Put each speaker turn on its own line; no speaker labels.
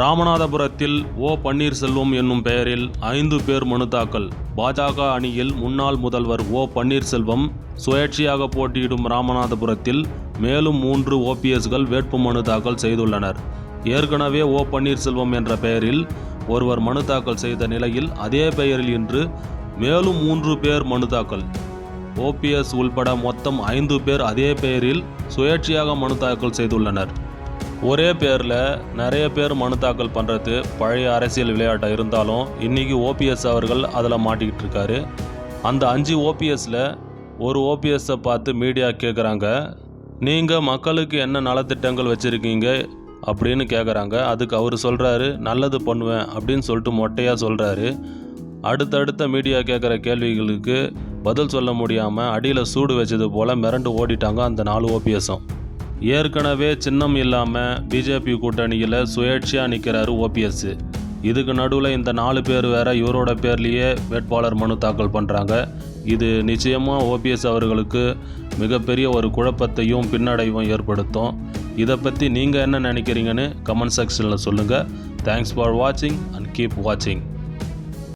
ராமநாதபுரத்தில் ஓ பன்னீர்செல்வம் என்னும் பெயரில் ஐந்து பேர் மனு தாக்கல். பாஜக அணியில் முன்னாள் முதல்வர் ஓ பன்னீர்செல்வம் சுயேட்சையாக போட்டியிடும் ராமநாதபுரத்தில் மேலும் மூன்று ஓபிஎஸ்கள் வேட்புமனு தாக்கல் செய்துள்ளனர். ஏற்கனவே ஓ பன்னீர்செல்வம் என்ற பெயரில் ஒருவர் மனு தாக்கல் செய்த நிலையில் அதே பெயரில் இன்று மேலும் மூன்று பேர் மனு தாக்கல். ஓபிஎஸ் உள்பட மொத்தம் ஐந்து பேர் அதே பெயரில் சுயேட்சையாக மனு தாக்கல் செய்துள்ளனர். ஒரே பேரில் நிறைய பேர் மனு தாக்கல் பண்ணுறது பழைய அரசியல் விளையாட்டாக இருந்தாலும் இன்றைக்கி ஓபிஎஸ் அவர்கள் அதில் மாட்டிக்கிட்டு இருக்காரு. அந்த அஞ்சு ஓபிஎஸ்ல ஒரு ஓபிஎஸ்ஸை பார்த்து மீடியா கேட்குறாங்க நீங்கள் மக்களுக்கு என்ன நலத்திட்டங்கள் வச்சுருக்கீங்க அப்படின்னு கேட்குறாங்க அதுக்கு அவர் சொல்கிறாரு நல்லது பண்ணுவேன் அப்படின்னு சொல்லிட்டு மொட்டையாக சொல்கிறாரு அடுத்தடுத்த மீடியா கேட்குற கேள்விகளுக்கு பதில் சொல்ல முடியாமல் அடியில் சூடு வச்சது போல் மிரண்டு ஓடிட்டாங்க அந்த நாலு ஓபிஎஸும் ஏற்கனவே சின்னம் இல்லாமல் பிஜேபி கூட்டணியில் சுயேட்சையாக நிற்கிறாரு ஓபிஎஸ் இதுக்கு நடுவில் இந்த நாலு பேர் வேற இவரோட பேர்லேயே வேட்பாளர் மனு தாக்கல் பண்ணுறாங்க இது நிச்சயமாக ஓபிஎஸ் அவர்களுக்கு மிகப்பெரிய ஒரு குழப்பத்தையும் பின்னடைவும் ஏற்படுத்தும். இதை பற்றி நீங்கள் என்ன நினைக்கிறீங்கன்னு கமெண்ட் செக்ஷனில் சொல்லுங்கள் தேங்க்ஸ் ஃபார் வாட்சிங் அண்ட் கீப் வாட்சிங்